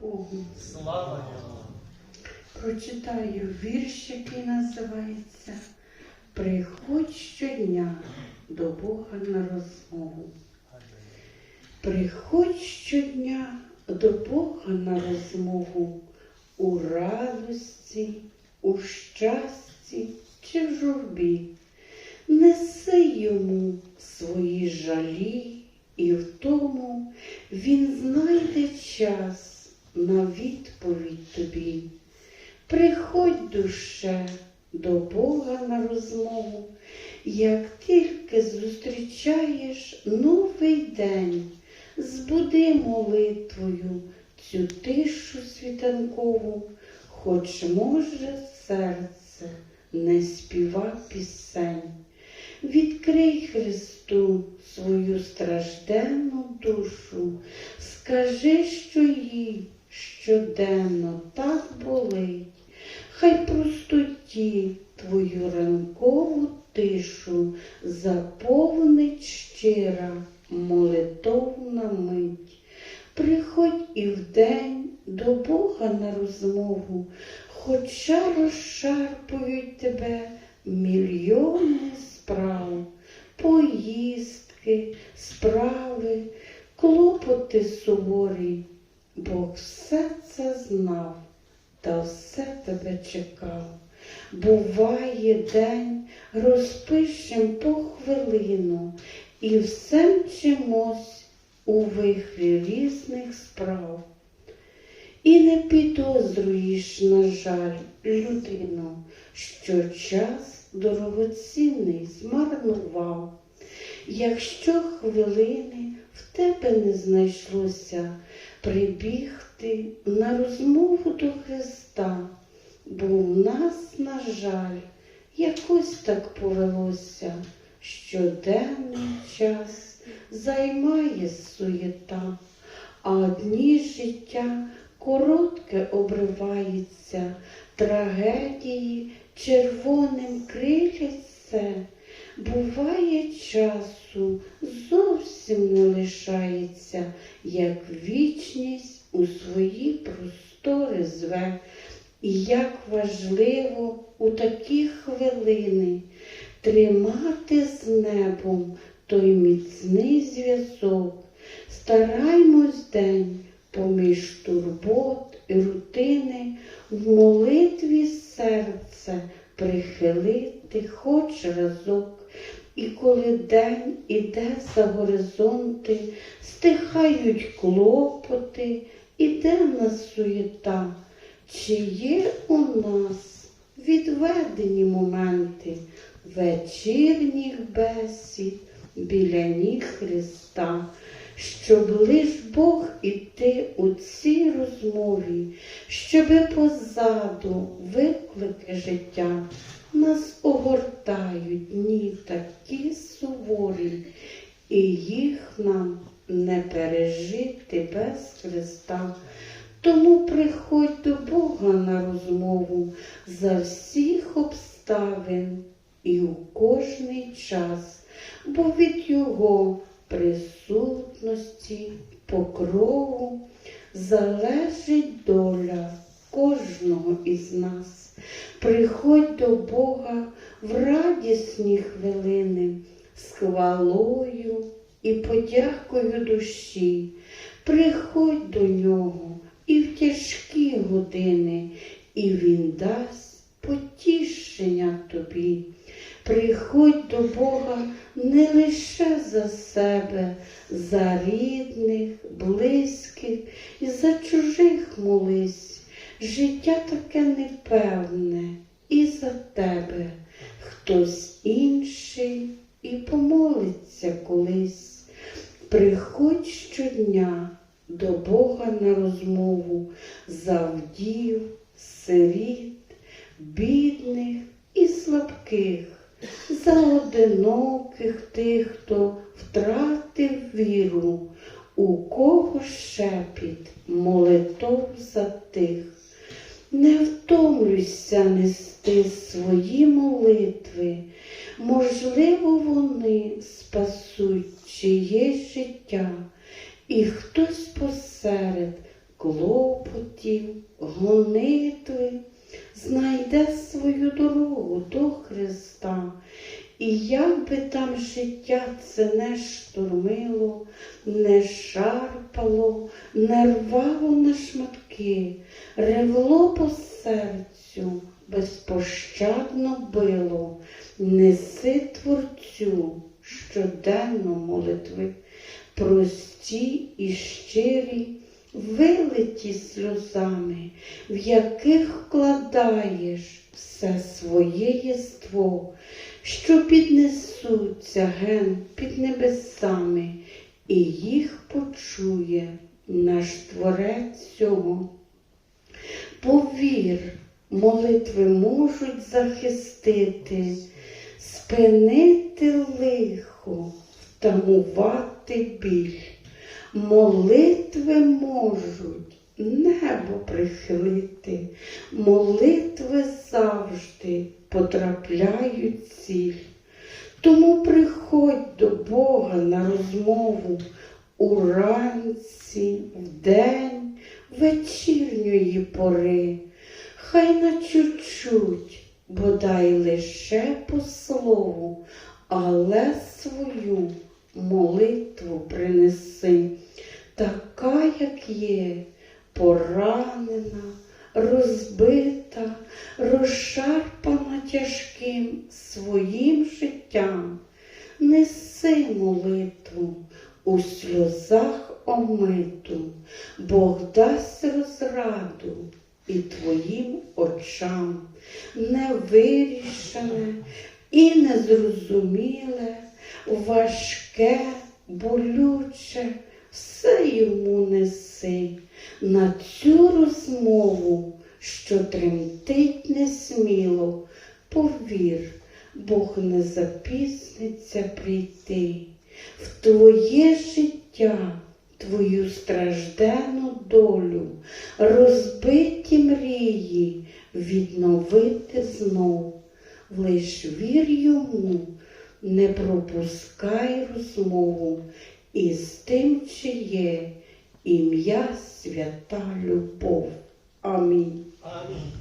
Богу. Слава Йому. Прочитаю вірш, який називається Приходь щодня до Бога на розмову. Приходь щодня до Бога на розмову у радості, у щасті чи в журбі. Неси йому свої жалі, і в тому він знайде час на відповідь тобі. Приходь, душе, до Бога на розмову, як тільки зустрічаєш новий день, збуди молитвою цю тишу світанкову, хоч може серце не співа пісень. Відкрий Христу свою стражденну душу, скажи, що їй щоденно так болить, хай простоті твою ранкову тишу заповнить щира молитовна мить. Приходь і вдень до Бога на розмову, хоча розшарпують тебе мільйони справ, поїздки, справи, клопоти суворі. Бог все це знав та все тебе чекав. Буває день, розпишем по хвилину і все мчимось у вихрі різних справ. І не підозрюєш, на жаль, людину, що час дорогоцінний змарнував. Якщо хвилини в тебе не знайшлося прибігти на розмову до Христа, бо в нас, на жаль, якось так повелося, щоденний час займає суєта, а дні життя коротке обривається, трагедії червоним крилять все. Буває часу зовсім не лишається, як вічність у свої простори зве. І як важливо у такі хвилини тримати з небом той міцний зв'язок. Стараймось день поміж турбот і рутини в молитві серце прихилити хоч разок. І коли день іде за горизонти, стихають клопоти, іде на суєта, чи є у нас відведені моменти вечірніх бесід біля ніг Христа, щоб лиш Бог іти у цій розмові, щоби позаду виклики життя нас огортають дні такі суворі, і їх нам не пережити без Христа. Тому приходь до Бога на розмову за всіх обставин і у кожний час, бо від Його присутності, покрову залежить доля кожного із нас. Приходь до Бога в радісні хвилини з хвалою і подякою душі. Приходь до нього і в тяжкі години, і Він дасть потішення тобі. Приходь до Бога не лише за себе, за рідних, близьких і за чужих молись. Життя таке непевне і за тебе хтось інший і помолиться колись. Приходь щодня до Бога на розмову за вдів, сиріт, бідних і слабких, за одиноких тих, хто втратив віру, у кого шепіт молитов затих. Не втомлюйся нести свої молитви, можливо, вони спасуть чиєсь життя, і хтось посеред клопотів, гонитви, знайде свою дорогу до Христа. І як би там життя це не штурмило, не шарпало, не рвало на шматки, ревло по серцю, безпощадно било, неси творцю щоденно молитви, прості і щирі, вилиті сльозами, в яких вкладаєш все своє єство, що піднесуться ген під небесами, і їх почує наш Творець цього. Повір, молитви можуть захистити, спинити лихо, втамувати біль. Молитви можуть небо прихилити, молитви завжди потрапляють ціль. Тому приходь до Бога на розмову уранці, вдень, вечірньої пори, хай на чуть-чуть, бодай лише по слову, але свою молитву принеси, така, як є, поранена, розбита, розшарпана тяжким своїм життям. Неси молитву у сльозах омиту, Бог дасть розраду і твоїм очам невирішене і незрозуміле, важке, болюче, все йому неси. На цю розмову, що тремтить несміло, повір, Бог не запізниться прийти. В твоє життя, твою страждену долю, розбиті мрії відновити знов. Лиш вір йому, не пропускай розмову із тим, чиє ім'я свята любов. Амінь. Амінь.